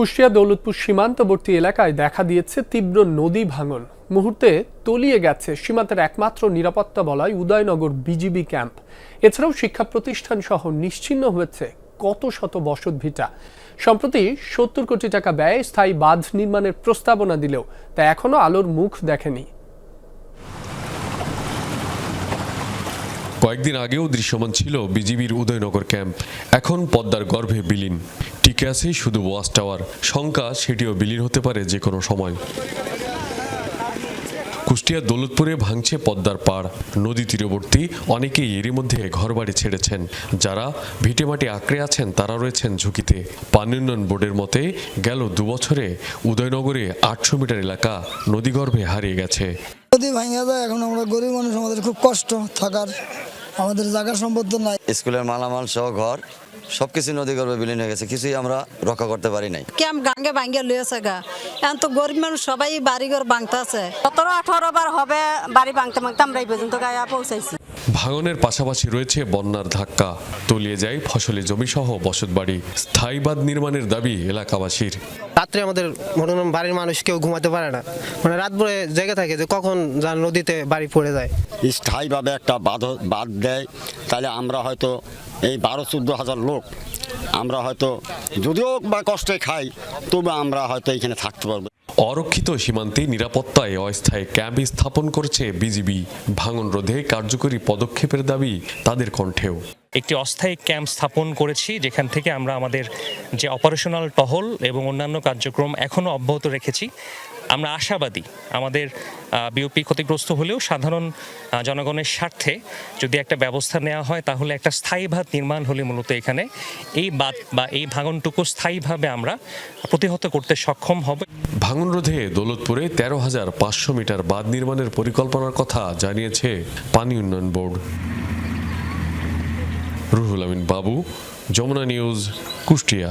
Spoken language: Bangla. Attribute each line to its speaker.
Speaker 1: কুষ্টিয়া দৌলতপুর সীমান্তবর্তী এলাকায় দেখা দিয়েছে তীব্র নদী ভাঙন। মুহূর্তে তলিয়ে গেছে সীমান্তের একমাত্র নিরাপত্তা বলয় উদয়নগর বিজিবি ক্যাম্প। এছাড়াও শিক্ষা প্রতিষ্ঠান সহ নিশ্চিন্ন হয়েছে কত শত বসত ভিটা। সম্প্রতি সত্তর কোটি টাকা ব্যয়ে স্থায়ী বাঁধ নির্মাণের প্রস্তাবনা দিলেও তা এখনও আলোর মুখ দেখেনি।
Speaker 2: কয়েকদিন আগেও দৃশ্যমান ছিল বিজিবির উদয়নগর ক্যাম্প। এখন পদ্মার গর্ভে বিলীন। টিকে আছে শুধু ওয়াচ টাওয়ার। শঙ্কা সেটিও বিলীন হতে পারে যে কোনো সময়। কুষ্টিয়ার দৌলতপুরে ভাঙছে পদ্মার পাড়। নদী তীরবর্তী অনেকেই এরই মধ্যে ঘরবাড়ি ছেড়েছেন। যারা ভিটেমাটি আঁকড়ে আছেন, তারা রয়েছেন ঝুঁকিতে। পানি উন্নয়ন বোর্ডের মতে, গেল দুবছরে উদয়নগরে আটশো মিটার এলাকা নদীগর্ভে হারিয়ে গেছে।
Speaker 3: যদি ভাঙা যায়, এখন আমরা গরিব মানুষ, আমাদের খুব কষ্ট থাকার, আমাদের জায়গা সম্পদ নাই।
Speaker 4: স্কুলের মালামাল সহ ঘর সবকিছু নদী গর্ভে বিলীন হয়ে গেছে কিছুই আমরা রক্ষা করতে পারি নাই।
Speaker 5: ক্যাম্প গাঙ্গে ভাঙ্গে লইয়াছে গা। এখন তো গরিব মানুষ সবাই বাড়িঘর ভাঙতে আছে
Speaker 6: সতেরো আঠারো বার হবে বাড়ি ভাঙতে ভাঙতে আমরা এই পর্যন্ত গায়ে পৌঁছাইছি।
Speaker 2: ভাঙনের পাশাপাশি রয়েছে বন্যার ধাক্কা। তলিয়ে যায় ফসলি জমিসহ বসতবাড়ি। স্থায়ী বাঁধ নির্মাণের দাবি এলাকাবাসীর।
Speaker 7: রাত্রে আমাদের মনে বাড়ির মানুষ কেউ ঘুমাতে পারে না। মানে রাত ভরে জেগে থাকে যে কখন যা নদীতে বাড়ি পড়ে যায়।
Speaker 8: স্থায়ীভাবে একটা বাঁধ বাদ দেয় তাহলে আমরা হয়তো এই বারো চোদ্দ হাজার লোক আমরা হয়তো যদিও বা কষ্টে খাই, তবে আমরা হয়তো এখানে থাকতে পারব।
Speaker 2: অরক্ষিত সীমান্তে নিরাপত্তায় অস্থায়ী ক্যাম্প স্থাপন করছে বিজিবি। ভাঙন রোধে কার্যকরী পদক্ষেপের দাবি তাদের কণ্ঠেও।
Speaker 9: একটি অস্থায়ী ক্যাম্প স্থাপন করেছি, যেখান থেকে আমরা আমাদের যে অপারেশনাল টহল এবং অন্যান্য কার্যক্রম এখনও অব্যাহত রেখেছি। আমরা আশাবাদী আমাদের বিওপি ক্ষতিগ্রস্ত হলেও সাধারণ জনগণের স্বার্থে যদি একটা ব্যবস্থা নেওয়া হয়, তাহলে একটা স্থায়ী বাঁধ নির্মাণ হলে মূলত এখানে এই বাঁধ বা এই ভাঙনটুকু স্থায়ীভাবে আমরা প্রতিহত করতে সক্ষম হব।
Speaker 2: ভাঙন রোধে দৌলতপুরে তেরো হাজার পাঁচশো মিটার বাঁধ নির্মাণের পরিকল্পনার কথা জানিয়েছে পানি উন্নয়ন বোর্ড। রুহুল আমিন বাবু যমুনা নিউজ কুষ্টিয়া।